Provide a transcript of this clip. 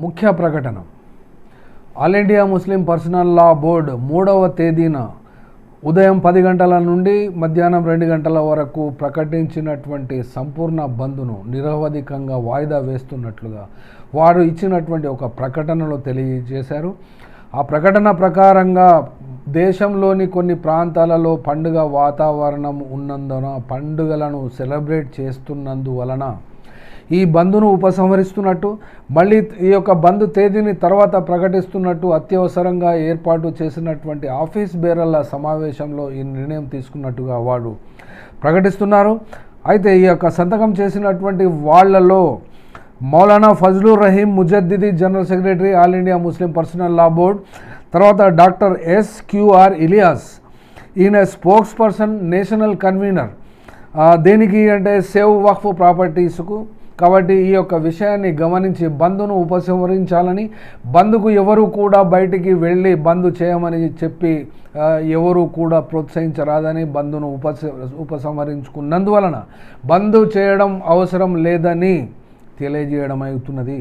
ముఖ్య ప్రకటన. All India Muslim Personal Law Board మూడవ తేదీన ఉదయం పది గంటల నుండి మధ్యాహ్నం రెండు గంటల వరకు ప్రకటించినటువంటి సంపూర్ణ బంద్ను నిరవధికంగా వాయిదా వేస్తున్నట్లుగా వారు ఇచ్చినటువంటి ఒక ప్రకటనలో తెలియజేశారు. ఆ ప్రకటన ప్రకారంగా దేశంలోని కొన్ని ప్రాంతాలలో పండుగ వాతావరణం ఉన్నందున పండుగలను సెలబ్రేట్ చేస్తున్నందువలన ఈ బంద్ను ఉపసంహరిస్తున్నట్టు మళ్ళీ ఈ యొక్క బంద్ తేదీని తర్వాత ప్రకటిస్తున్నట్టు అత్యవసరంగా ఏర్పాటు చేసినటువంటి ఆఫీస్ బేరర్ల సమావేశంలో ఈ నిర్ణయం తీసుకున్నట్టుగా వాడు ప్రకటిస్తున్నారు. అయితే ఈ యొక్క సంతకం చేసినటువంటి వాళ్ళలో Maulana Fazlur Rahim Mujaddidi general secretary All India Muslim Personal Law Board తర్వాత doctor S Q R Ilyas ఈయన స్పోక్స్ పర్సన్ నేషనల్ కన్వీనర్. దేనికి అంటే సేవ్ వక్ఫ్ ప్రాపర్టీస్కు కాబట్టి ఈ యొక్క విషయాన్ని గమనించి బంద్ను ఉపసంహరించాలని బంద్కు ఎవరు కూడా బయటికి వెళ్ళి బంద్ చేయమని చెప్పి ఎవరు కూడా ప్రోత్సహించరాదని బంద్ను ఉపస ఉపసంహరించుకున్నందువలన బంద్ చేయడం అవసరం లేదని తెలియజేయడం అవుతున్నది.